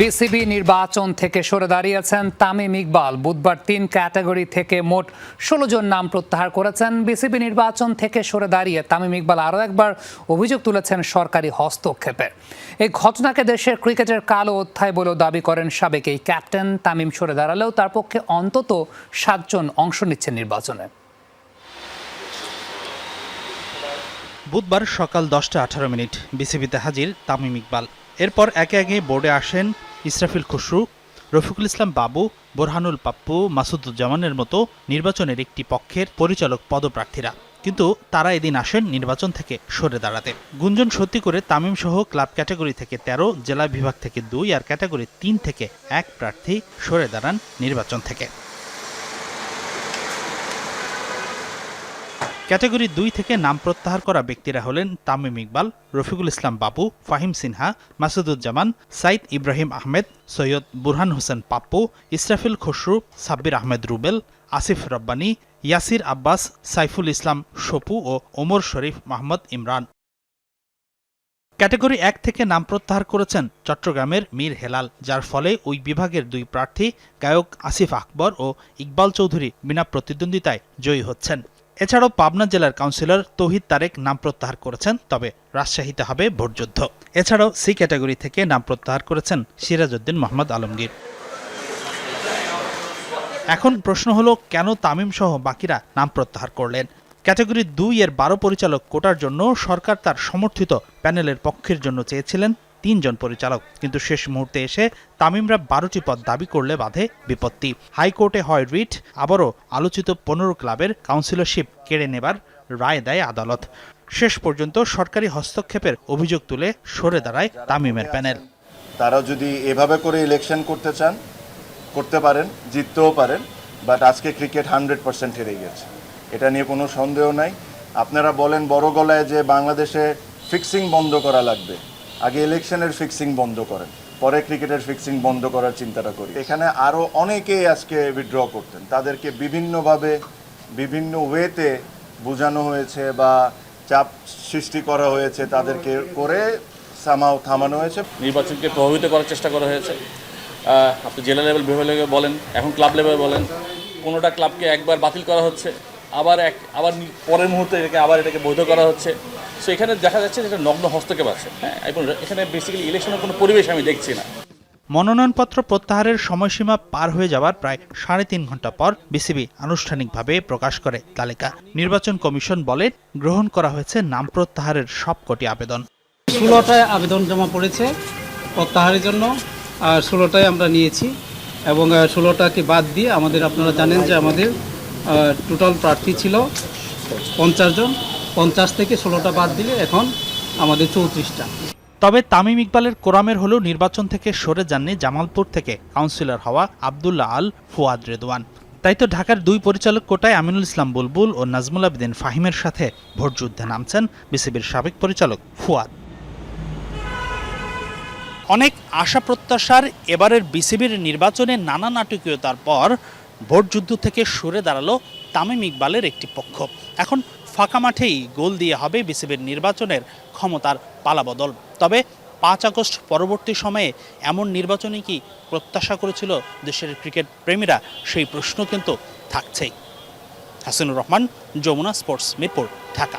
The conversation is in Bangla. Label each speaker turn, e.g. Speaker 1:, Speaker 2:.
Speaker 1: বিসিবি নির্বাচন থেকে সরে দাঁড়িয়েছেন তামিম ইকবাল। বুধবার তিন ক্যাটাগরি থেকে মোট ষোলো জন নাম প্রত্যাহার করেছেন। বিসিবি নির্বাচন থেকে সরে দাঁড়িয়ে তামিম ইকবাল আরও একবার অভিযোগ তুলেছেন সরকারি হস্তক্ষেপের এই ঘটনাকে দেশের ক্রিকেটের কালো অধ্যায় বলেও দাবি করেন সাবেক এই ক্যাপ্টেন তামিম সরে দাঁড়ালেও তার পক্ষে অন্তত সাতজন অংশ নিচ্ছেন নির্বাচনে।
Speaker 2: বুধবার সকাল দশটা আঠারো মিনিট বিসিবিতে হাজির তামিম ইকবাল। এরপর একে একে বোর্ডে আসেন ইসরাফিল খসরু, রফিকুল ইসলাম বাবু, বোরহানুল পাপ্পু, মাসুদুজ্জামানের মতো নির্বাচনের একটি পক্ষের পরিচালক পদপ্রার্থীরা। কিন্তু তারা এদিন আসেন নির্বাচন থেকে সরে দাঁড়াতে। গুঞ্জন সত্যি করে তামিম সহ ক্লাব ক্যাটাগরি থেকে ১৩ জেলা বিভাগ থেকে দুই আর ক্যাটাগরি তিন থেকে এক প্রার্থী সরে দাঁড়ান নির্বাচন থেকে। ক্যাটাগরি দুই থেকে নাম প্রত্যাহার করা ব্যক্তিরা হলেন তামিম ইকবাল, রফিকুল ইসলাম বাবু, ফাহিম সিনহা, মাসুদুজ্জামান, সাইদ ইব্রাহিম আহমেদ, সৈয়দ বুরহান হোসেন পাপ্পু, ইসরাফিল খসরু, সাব্বির আহমেদ রুবেল, আসিফ রব্বানী, ইয়াসির আব্বাস, সাইফুল ইসলাম সপু ও ওমর শরীফ মাহমদ ইমরান। ক্যাটাগরি এক থেকে নাম প্রত্যাহার করেছেন চট্টগ্রামের মীর হেলাল, যার ফলে ওই বিভাগের দুই প্রার্থী গায়ক আসিফ আকবর ও ইকবাল চৌধুরী বিনা প্রতিদ্বন্দ্বিতায় জয়ী হচ্ছেন। এছাড়াও পাবনা জেলার কাউন্সিলর তৌহিদ তারেক নাম প্রত্যাহার করেছেন, তবে রাজশাহীতে হবে ভোটযুদ্ধ। এছাড়াও সি ক্যাটাগরি থেকে নাম প্রত্যাহার করেছেন সিরাজউদ্দিন মোহাম্মদ আলমগীর। এখন প্রশ্ন হলো, কেন তামিম সহ বাকিরা নাম প্রত্যাহার করলেন? ক্যাটাগরি দুই এর বারো পরিচালক কোটার জন্য সরকার তার সমর্থিত প্যানেলের পক্ষের জন্য চেয়েছিলেন তিনজন পরিচালক। কিন্তু শেষ মুহূর্তে এসে তামিমরা বারোটি পদ দাবি করলে বাধে বিপত্তি। হাইকোর্টে হয় রিট, আবারও আলোচিত পনেরো ক্লাবের কাউন্সিলরশিপ কেড়ে নেবার রায় দেয় আদালত। শেষ পর্যন্ত সরকারি হস্তক্ষেপের অভিযোগ তুলে সরে দাঁড়ায় তামিমের প্যানেল।
Speaker 3: তারা যদি এভাবে করে ইলেকশন করতে চান, করতে পারেন, জিততেও পারেন বাট আজকে ক্রিকেট হান্ড্রেড পার্সেন্ট হেরে গেছে। এটা নিয়ে কোনো সন্দেহ নাই। আপনারা বলেন বড় গলায় যে বাংলাদেশে ফিক্সিং বন্ধ করা লাগবে। আগে ইলেকশনের ফিক্সিং বন্ধ করেন, পরে ক্রিকেটের ফিক্সিং বন্ধ করার চিন্তাটা করি। এখানে আরও অনেকেই আজকে উইথড্র করতেন। তাদেরকে বিভিন্নভাবে, বিভিন্ন ওয়েতে বোঝানো হয়েছে বা চাপ সৃষ্টি করা হয়েছে তাদেরকে করে সামাও থামানো হয়েছে।
Speaker 4: নির্বাচনকে প্রভাবিত করার চেষ্টা করা হয়েছে। আপনি জেলা লেভেল বিভিন্ন লেভেল বলেন, এখন ক্লাব লেভেল বলেন, কোনোটা ক্লাবকে একবার বাতিল করা হচ্ছে? আবার এক আবার পরের মুহূর্তে এটাকে আবার এটাকে বৈধ করা হচ্ছে। সো এখানে দেখা যাচ্ছে যে নগ্ন হস্তক্ষেপ আছে। হ্যাঁ এবং এখানে বেসিক্যালি ইলেকশনের কোনো পরিবেশ আমি দেখছি না।
Speaker 2: মনোনয়নপত্র প্রত্যাহারের সময়সীমা পার হয়ে যাওয়ার প্রায় সাড়ে তিন ঘণ্টা পর বিসিবি আনুষ্ঠানিকভাবে প্রকাশ করে তালিকা। নির্বাচন কমিশন বলে গ্রহণ করা হয়েছে নাম প্রত্যাহারের সবকটি আবেদন।
Speaker 5: ষোলোটায় আবেদন জমা পড়েছে প্রত্যাহারের জন্য আর ষোলোটায় আমরা নিয়েছি এবং ষোলোটাকে বাদ দিয়ে আমাদের আপনারা জানেন যে আমাদের টোটাল প্রার্থী ছিল পঞ্চাশ জন। পঞ্চাশ থেকে ষোলোটা বাদ দিলে এখন আমাদের চৌত্রিশটা।
Speaker 2: তবে তামিম ইকবালের কোরামের হলেও নির্বাচন থেকে সরে যাননি জামালপুর থেকে কাউন্সিলর হওয়া আবদুল্লাহ আল ফুয়াদ রেদওয়ান। তাই তো ঢাকার দুই পরিচালক কোটায় আমিনুল ইসলাম বুলবুল ও নাজমুল আবেদিন ফাহিমের সাথে ভোটযুদ্ধে নামছেন বিসিবির সাবেক পরিচালক ফুয়াদ। অনেক আশা প্রত্যাশার এবারের বিসিবির নির্বাচনে নানা নাটকীয়তার পর ভোটযুদ্ধ থেকে সরে দাঁড়াল তামিম ইকবালের একটি পক্ষ। এখন ফাঁকা মাঠেই গোল দিয়ে হবে বিসিবির নির্বাচনের ক্ষমতার পালাবদল। তবে পাঁচ আগস্ট পরবর্তী সময়ে এমন নির্বাচনই কি প্রত্যাশা করেছিল দেশের ক্রিকেট প্রেমীরা? সেই প্রশ্ন কিন্তু থাকছেই। হাসিনুর রহমান, যমুনা স্পোর্টস মিরপুর, ঢাকা।